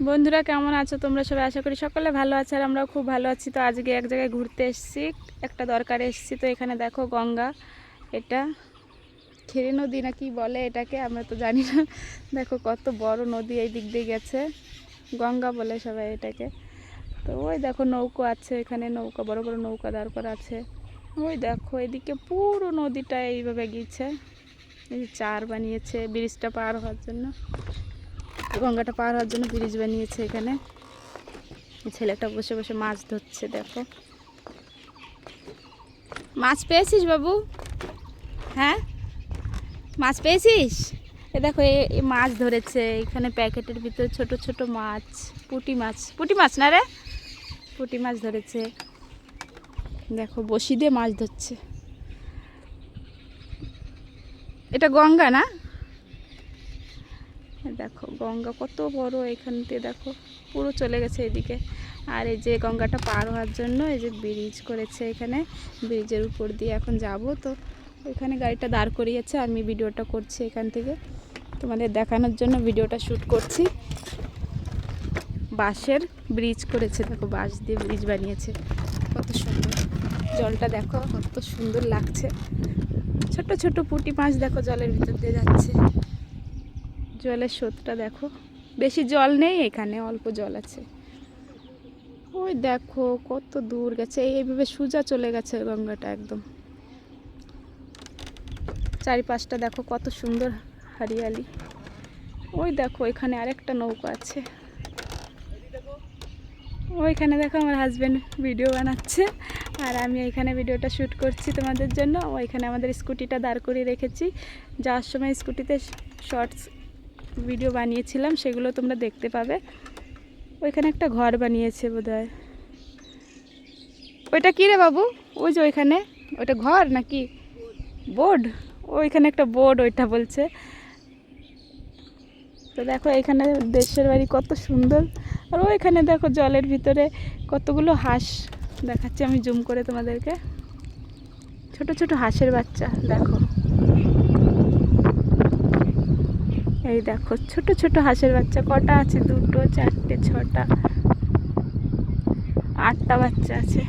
বন্ধুরা, কেমন আছো তোমরা? সবাই আশা করি সকলে ভালো আছে আর আমরাও খুব ভালো আছি। তো আজকে এক জায়গায় ঘুরতে এসেছি, একটা দরকারে এসেছি। তো এখানে দেখো গঙ্গা, এটা খেরে নদী না কি বলে এটাকে, আমরা তো জানি না। দেখো কত বড় নদী এই দিক দিয়ে গেছে, গঙ্গা বলে সবাই এটাকে। তো ওই দেখো নৌকো আছে এখানে, নৌকা, বড় বড় নৌকা দাঁড় আছে। ওই দেখো এদিকে পুরো নদীটা এইভাবে গিয়েছে, এই চার বানিয়েছে, ব্রিজটা পার হওয়ার জন্য। গঙ্গাটা পার হওয়ার জন্য ব্রিজ বানিয়েছে এখানে। ছেলেটা বসে বসে মাছ ধরছে, দেখো। মাছ পেয়েছিস বাবু? হ্যাঁ? মাছ পেয়েছিস? এ দেখো, এ- এ মাছ ধরেছে, এখানে প্যাকেটের ভিতরে ছোট ছোট মাছ, পুটি মাছ। পুটি মাছ না রে? পুঁটি মাছ ধরেছে। দেখো, বসি দিয়ে মাছ ধরছে। এটা গঙ্গা না? এই দেখো, গঙ্গা কত বড় এখান থেকে দেখো, পুরো চলে গেছে এদিকে। আর এই যে গঙ্গাটা পার হওয়ার জন্য এই যে ব্রিজ করেছে এখানে ব্রিজের উপর দিয়ে এখন যাব। তো এখানে গাড়িটা দাঁড় করিয়েছে, আমি ভিডিওটা করছি এখান থেকে। তোমাদের দেখানোর জন্য ভিডিওটা শ্যুট করছি। বাঁশের ব্রিজ করেছে, দেখো, বাঁশ দিয়ে ব্রিজ বানিয়েছে। কত সুন্দর। জলটা দেখো, কত সুন্দর লাগছে। ছোট ছোট পুঁটি মাছ, দেখো, জলের ভিতর দিয়ে যাচ্ছে। জলের স্রোতটা দেখো। বেশি জল নেই এখানে, অল্প জল আছে। ওই দেখো কত দূর গেছে এইভাবে সোজা চলে গেছে গঙ্গাটা একদম। চারিপাশটা দেখো কত সুন্দর হারিয়ালি। ওই দেখো এখানে আরেকটা নৌকা আছে। ওইখানে দেখো আমার হাজব্যান্ড ভিডিও বানাচ্ছে। আর আমি এখানে ভিডিওটা শ্যুট করছি তোমাদের জন্য। ওইখানে আমাদের স্কুটিটা দাঁড় করিয়ে রেখেছি। যাওয়ার সময় স্কুটিতে শর্টস ভিডিও বানিয়েছিলাম, সেগুলো তোমরা দেখতে পাবে। ওইখানে একটা ঘর বানিয়েছে বোধহয়। ওইটা কী রে বাবু? ওই যে ওইখানে। ওইটা ঘর নাকি? বোর্ড। ওইখানে একটা বোর্ড, ওইটা বলছে। তো দেখো এখানে দেশের বাড়ি কত সুন্দর। আর ওইখানে দেখো, জলের ভিতরে কতগুলো হাঁস দেখাচ্ছি আমি জুম করে তোমাদেরকে। ছোট ছোট হাঁসের বাচ্চা, দেখো। এই দেখো, ছোট ছোট হাঁসের বাচ্চা, কটা আছে? দুটো, চারটে, ছটা, আটটা বাচ্চা আছে।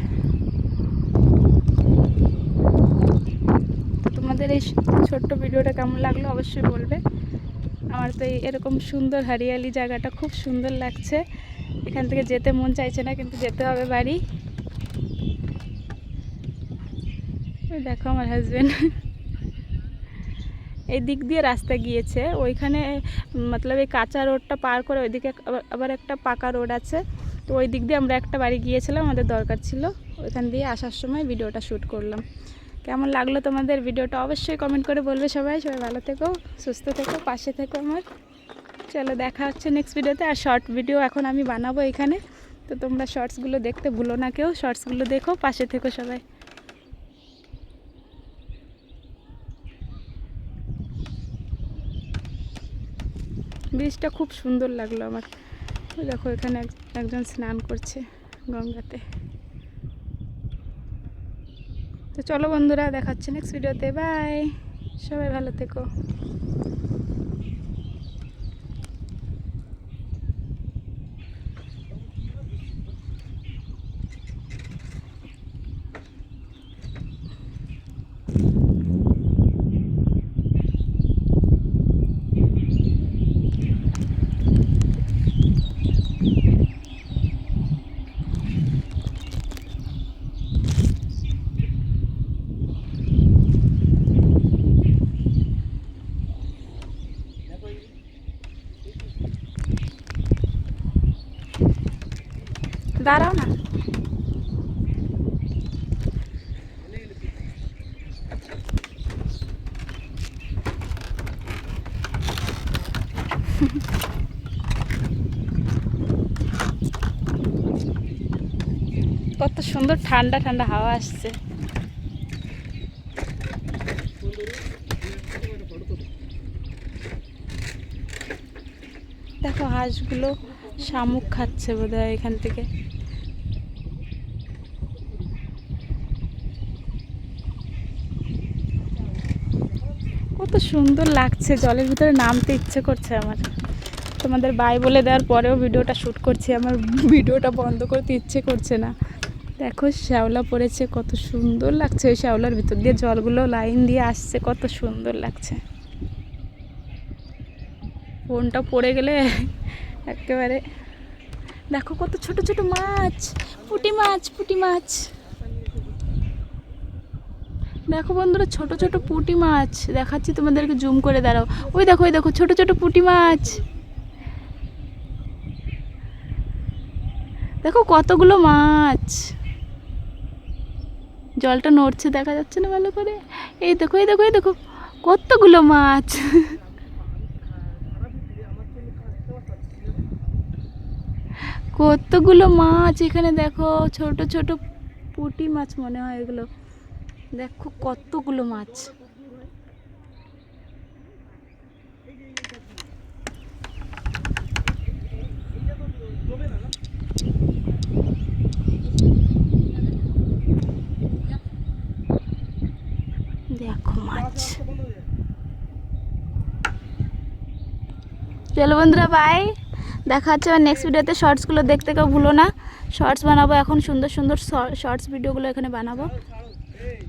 তোমাদের এই ছোট্ট ভিডিওটা কেমন লাগল অবশ্যই বলবে। আমার তো এই এরকম সুন্দর হারিয়ালি জায়গাটা খুব সুন্দর লাগছে। এখান থেকে যেতে মন চাইছে না, কিন্তু যেতে হবে বাড়ি। দেখো আমার হাজবেন্ড এই দিক দিয়ে রাস্তা গিয়েছে। ওইখানে মতলব এই কাঁচা রোডটা পার করে ওইদিকে আবার- একটা পাকা রোড আছে। তো ওই দিক দিয়ে আমরা একটা বাড়ি গিয়েছিলাম, আমাদের দরকার ছিল। ওইখান দিয়ে আসার সময় ভিডিওটা শ্যুট করলাম। কেমন লাগল তোমাদের ভিডিওটা অবশ্যই কমেন্ট করে বলবে সবাই। সবাই ভালো থেকো, সুস্থ থেকো, পাশে থেকো আমার। চলো দেখা হচ্ছে নেক্সট ভিডিওতে আর শর্ট ভিডিও এখন আমি বানাবো এখানে। তো তোমরা শর্টসগুলো দেখতে ভুলো না কেউ। শর্টসগুলো দেখো, পাশে থেকো সবাই। ব্রিজটা খুব সুন্দর লাগল আমার। দেখো, এখানে এক- একজন স্নান করছে গঙ্গাতে। তো চলো বন্ধুরা, দেখাচ্ছে নেক্সট ভিডিওতে বাই সবাই ভালো থেকো। দাঁড়াও না। কত সুন্দর ঠান্ডা ঠান্ডা হাওয়া আসছে। দেখো হাঁসগুলো শামুক খাচ্ছে বোধহয় এখান থেকে। কত সুন্দর লাগছে, জলের ভিতরে নামতে ইচ্ছে করছে আমার। তোমাদের বাই বলে দেওয়ার পরেও ভিডিওটা শ্যুট করছি, আমার ভিডিওটা বন্ধ করতে ইচ্ছে করছে না। দেখো শ্যাওলা পড়েছে, কত সুন্দর লাগছে ওই শ্যাওলার ভিতর দিয়ে, জলগুলো লাইন দিয়ে আসছে, কত সুন্দর লাগছে। ফোনটা পড়ে গেলে একেবারে। দেখো কত ছোট ছোট মাছ। পুঁটি মাছ, পুটি মাছ। দেখো বন্ধুরা, ছোট ছোট পুঁটি মাছ। দেখাচ্ছি তোমাদেরকে, জুম করে দাঁড়াও। ওই দেখো ওই দেখো, ছোট ছোট পুঁটি মাছ। দেখো কতগুলো মাছ। জলটা নড়ছে, দেখা যাচ্ছে না ভালো করে। এই দেখো এই দেখো এই দেখো, কতগুলো মাছ। কতগুলো মাছ এখানে দেখো, ছোট ছোট পুঁটি মাছ মনে হয় এগুলো। দেখো কতগুলো মাছ। দেখো মাছ। চলো বন্ধুরা বাই দেখা হচ্ছে আমার নেক্সট ভিডিওতে শর্টসগুলো দেখতে কেউ ভুলো না। শর্টস বানাবো এখন, সুন্দর সুন্দর শর্টস ভিডিওগুলো এখানে বানাবো।